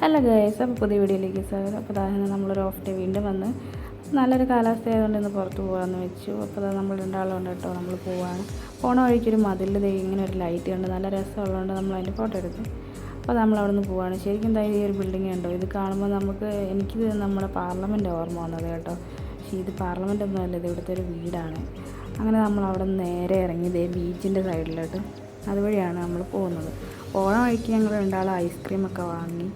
Hello guys അപ്പോൾ പുതിയ വീഡിയോയിലേക്ക് സ്വാഗതം. അപ്പോൾ അതായത് നമ്മളൊരു ഓഫ് ഡേ വീണ്ടും വന്ന് നല്ലൊരു കാലാവസ്ഥ ആയതുകൊണ്ട് ഇന്ന് പുറത്ത് പോകാമെന്ന് വെച്ചു. അപ്പോൾ അത് നമ്മൾ രണ്ടാളുണ്ട് കേട്ടോ നമ്മൾ പോവാണ്. പോണ വഴിക്കൊരു മതിൽ ഇങ്ങനെ ഒരു ലൈറ്റ് ഉണ്ട് നല്ല രസമുള്ളതുകൊണ്ട് നമ്മൾ അതിന്റെ ഫോട്ടോ എടുത്തു. അപ്പോൾ നമ്മൾ അവിടെ നിന്ന് പോവാണ്. ശരിക്കും എന്താ ഈ ഒരു ബിൽഡിംഗ് ഉണ്ടോ ഇത് കാണുമ്പോൾ നമുക്ക് എനിക്കിത് നമ്മുടെ പാർലമെന്റ് ഓർമ്മ വന്നത് കേട്ടോ. പക്ഷേ ഇത് പാർലമെന്റ് ഒന്നും അല്ല ഇത് ഇവിടുത്തെ ഒരു വീടാണ്. അങ്ങനെ നമ്മൾ അവിടെ നേരെ ഇറങ്ങി ഇതേ ബീച്ചിന്റെ സൈഡിലോട്ട് അതുവഴിയാണ് നമ്മൾ പോകുന്നത്. പോണ വഴിക്ക് ഞങ്ങൾ രണ്ടാൾ ഐസ്ക്രീമൊക്കെ വാങ്ങി.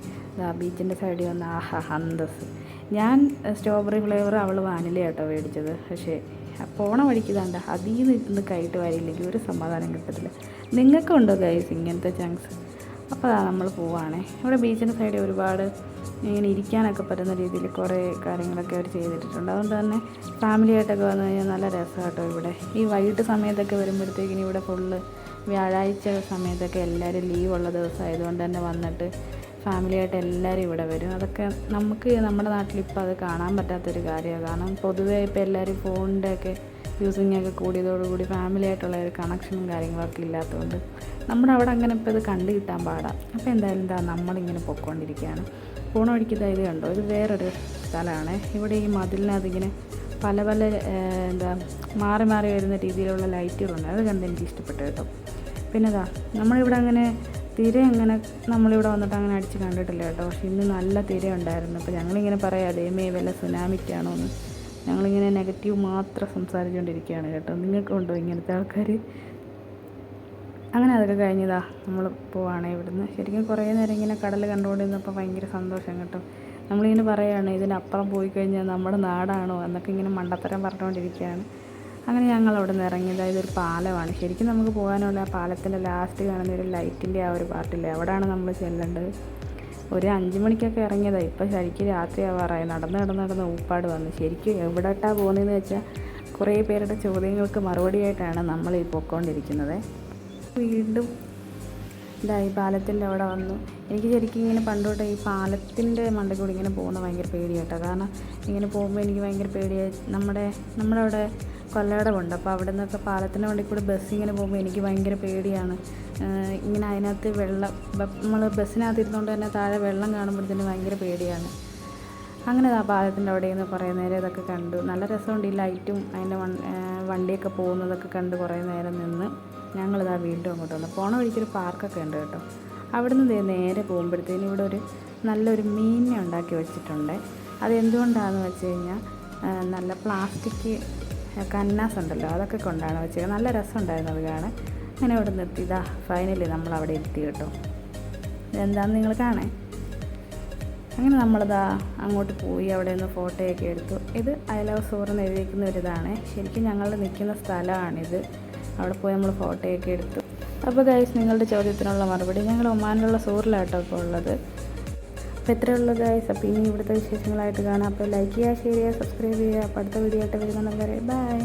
ബീച്ചിന്റെ സൈഡിൽ വന്ന ആഹാ ഹന്തസ് ഞാൻ സ്ട്രോബെറി ഫ്ലേവർ അവൾ വാനില കേട്ടോ മേടിച്ചത്. പക്ഷേ പോണ വഴിക്ക് കണ്ട അതിൽ നിന്ന് കൈയിട്ട് വരില്ലെങ്കിൽ ഒരു സമാധാനം കിട്ടത്തില്ല. നിങ്ങൾക്കും ഉണ്ടോ ഗൈസ് ഇങ്ങനത്തെ ചാൻസ് അപ്പോൾ അതാ നമ്മൾ പോവാണേ. ഇവിടെ ബീച്ചിന്റെ സൈഡിൽ ഒരുപാട് ഇങ്ങനെ ഇരിക്കാനൊക്കെ പറ്റുന്ന രീതിയിൽ കുറേ കാര്യങ്ങളൊക്കെ അവർ ചെയ്തിട്ടുണ്ട് അതുകൊണ്ട് തന്നെ ഫാമിലി ആയിട്ടൊക്കെ വന്നു കഴിഞ്ഞാൽ നല്ല രസമാട്ടോ ഇവിടെ. ഈ വൈകിട്ട് സമയത്തൊക്കെ വരുമ്പോഴത്തേക്കിനും ഇവിടെ ഫുള്ള് വ്യാഴാഴ്ച സമയത്തൊക്കെ എല്ലാവരും ലീവുള്ള ദിവസമായതുകൊണ്ട് തന്നെ വന്നിട്ട് ഫാമിലിയായിട്ട് എല്ലാവരും ഇവിടെ വരും. അതൊക്കെ നമുക്ക് നമ്മുടെ നാട്ടിൽ ഇപ്പോൾ അത് കാണാൻ പറ്റാത്തൊരു കാര്യമാണ്. കാരണം പൊതുവേ ഇപ്പോൾ എല്ലാവരും ഫോണിന്റെ ഒക്കെ യൂസിങ് ഒക്കെ കൂടിയതോടുകൂടി ഫാമിലി ആയിട്ടുള്ള ഒരു കണക്ഷനും കാര്യങ്ങളൊക്കെ ഇല്ലാത്തതുകൊണ്ട് നമ്മുടെ അവിടെ അങ്ങനെ ഇപ്പോൾ ഇത് കണ്ടു കിട്ടാൻ പാടാം. അപ്പോൾ എന്തായാലും എന്താ നമ്മളിങ്ങനെ പൊയ്ക്കൊണ്ടിരിക്കുകയാണ്. പോണ വഴിക്ക് ഇതാ ഇത് കണ്ടോ? ഇത് വേറൊരു സ്ഥലമാണ്. ഇവിടെ ഈ മതിലിനകത്തിങ്ങനെ പല പല എന്താ മാറി മാറി വരുന്ന രീതിയിലുള്ള ലൈറ്റുകളുണ്ട്. അത് കണ്ട് എനിക്ക് ഇഷ്ടപ്പെട്ടു കേട്ടോ. പിന്നെ ഇതാ നമ്മളിവിടെ അങ്ങനെ തിര അങ്ങനെ നമ്മളിവിടെ വന്നിട്ട് അങ്ങനെ അടിച്ച് കണ്ടിട്ടില്ല കേട്ടോ. പക്ഷെ ഇന്ന് നല്ല തിര ഉണ്ടായിരുന്നു. അപ്പോൾ ഞങ്ങളിങ്ങനെ പറയാം ദൈവമേ വല്ല സുനാമിക്കാണോ എന്ന്. ഞങ്ങളിങ്ങനെ നെഗറ്റീവ് മാത്രം സംസാരിച്ചുകൊണ്ടിരിക്കുകയാണ് കേട്ടോ. നിങ്ങൾക്കുണ്ടോ ഇങ്ങനത്തെ ആൾക്കാർ അങ്ങനെ അതൊക്കെ കഴിഞ്ഞതാ നമ്മൾ പോവാണ് ഇവിടുന്ന്. ശരിക്കും കുറേ നേരം ഇങ്ങനെ കടൽ കണ്ടുകൊണ്ടിരുന്നപ്പോൾ ഭയങ്കര സന്തോഷം കേട്ടോ. നമ്മളിങ്ങനെ പറയുകയാണ് ഇതിനപ്പുറം പോയി കഴിഞ്ഞാൽ നമ്മുടെ നാടാണോ എന്നൊക്കെ ഇങ്ങനെ മണ്ടത്തരം പറഞ്ഞുകൊണ്ടിരിക്കുകയാണ് അങ്ങനെ ഞങ്ങൾ അവിടെ നിന്ന് ഇറങ്ങി. അതായത് ഒരു പാലമാണ്. ശരിക്കും നമുക്ക് പോകാനുള്ള ആ പാലത്തിന്റെ ലാസ്റ്റ് കാണുന്ന ഒരു ലൈറ്റിന്റെ ആ ഒരു പാർട്ടില്ലേ എവിടെയാണ് നമ്മൾ ചെല്ലേണ്ടത്. ഒരു അഞ്ച് മണിക്കൊക്കെ ഇറങ്ങിയതാണ് ഇപ്പോൾ ശരിക്കും രാത്രി ആവാറായി. നടന്ന് നടന്ന് നടന്ന് ഊപ്പാട് വന്നു. ശരിക്കും എവിടെട്ടാ പോകുന്നതെന്ന് വെച്ചാൽ കുറേ പേരുടെ ചോദ്യങ്ങൾക്ക് മറുപടിയായിട്ടാണ് നമ്മൾ ഈ പൊക്കോണ്ടിരിക്കുന്നത്. വീണ്ടും ഇതായി പാലത്തിന്റെ അവിടെ വന്നു. എനിക്ക് ശരിക്കും ഇങ്ങനെ പണ്ടോട്ടെ ഈ പാലത്തിന്റെ മണ്ടയിൽ കൂടി ഇങ്ങനെ പോകുന്നത് ഭയങ്കര പേടിയാട്ടോ കാരണം ഇങ്ങനെ പോകുമ്പോൾ എനിക്ക് ഭയങ്കര പേടിയായി. നമ്മുടെ നമ്മുടെ അവിടെ കൊല്ലടമുണ്ട് അപ്പോൾ അവിടെ നിന്നൊക്കെ പാലത്തിന്റെ വണ്ടി കൂടെ ബസ് ഇങ്ങനെ പോകുമ്പോൾ എനിക്ക് ഭയങ്കര പേടിയാണ്. ഇങ്ങനെ അതിനകത്ത് വെള്ളം നമ്മൾ ബസ്സിനകത്ത് ഇരുന്നുകൊണ്ട് തന്നെ താഴെ വെള്ളം കാണുമ്പോഴത്തേന് ഭയങ്കര പേടിയാണ്. അങ്ങനെ ആ പാലത്തിന്റെ അവിടെ നിന്ന് കുറേ നേരം ഇതൊക്കെ കണ്ടു. നല്ല രസമുണ്ട് ഈ ലൈറ്റും അതിന്റെ വണ്ടിയൊക്കെ പോകുന്നതൊക്കെ കണ്ട് കുറേ നേരം നിന്ന് ഞങ്ങളിതാ വീണ്ടും അങ്ങോട്ട് വന്നു. പോണ വഴിക്കൊരു പാർക്കൊക്കെ ഉണ്ട് കേട്ടോ. അവിടെ നിന്ന് നേരെ പോകുമ്പോഴത്തേനും ഇവിടെ ഒരു നല്ലൊരു മീനിനെ ഉണ്ടാക്കി വെച്ചിട്ടുണ്ട്. അത് എന്തുകൊണ്ടാണെന്ന് വെച്ച് കഴിഞ്ഞാൽ നല്ല പ്ലാസ്റ്റിക് കന്നാസ് ഉണ്ടല്ലോ അതൊക്കെ കൊണ്ടാണ് വെച്ചത്. നല്ല രസമുണ്ടായിരുന്നു അത് കാണാൻ. അങ്ങനെ അവിടെ നിർത്തി ഇതാ ഫൈനലി നമ്മൾ അവിടെ എത്തി കേട്ടോ. എന്താണെന്ന് നിങ്ങൾ കാണേ? അങ്ങനെ നമ്മളിതാ അങ്ങോട്ട് പോയി അവിടെ നിന്ന് ഫോട്ടോയൊക്കെ എടുത്തു. ഇത് ഐ ലവ് എഴുതിക്കുന്ന എഴുതിയിരിക്കുന്ന ഒരിതാണ് ശരിക്കും ഞങ്ങൾ നിൽക്കുന്ന സ്ഥലമാണിത്. അവിടെ പോയി നമ്മൾ ഫോട്ടോയൊക്കെ എടുത്തു. അപ്പോൾ ഗൈസ് നിങ്ങളുടെ ചോദ്യത്തിനുള്ള മറുപടി ഞങ്ങൾ ഒമാനിലുള്ള സൂറിലാട്ടോ ഇപ്പോൾ ഉള്ളത്. അപ്പോൾ ഇത്രയുള്ള ഗൈസ് അപ്പോൾ ഇനി ഇവിടുത്തെ വിശേഷങ്ങളായിട്ട് കാണാം. അപ്പോൾ ലൈക്ക് ചെയ്യുക ഷെയർ ചെയ്യുക സബ്സ്ക്രൈബ് ചെയ്യുക. അപ്പോൾ അടുത്ത വീഡിയോ ആയിട്ട് വരുന്നുണ്ടെങ്കിൽ ബൈ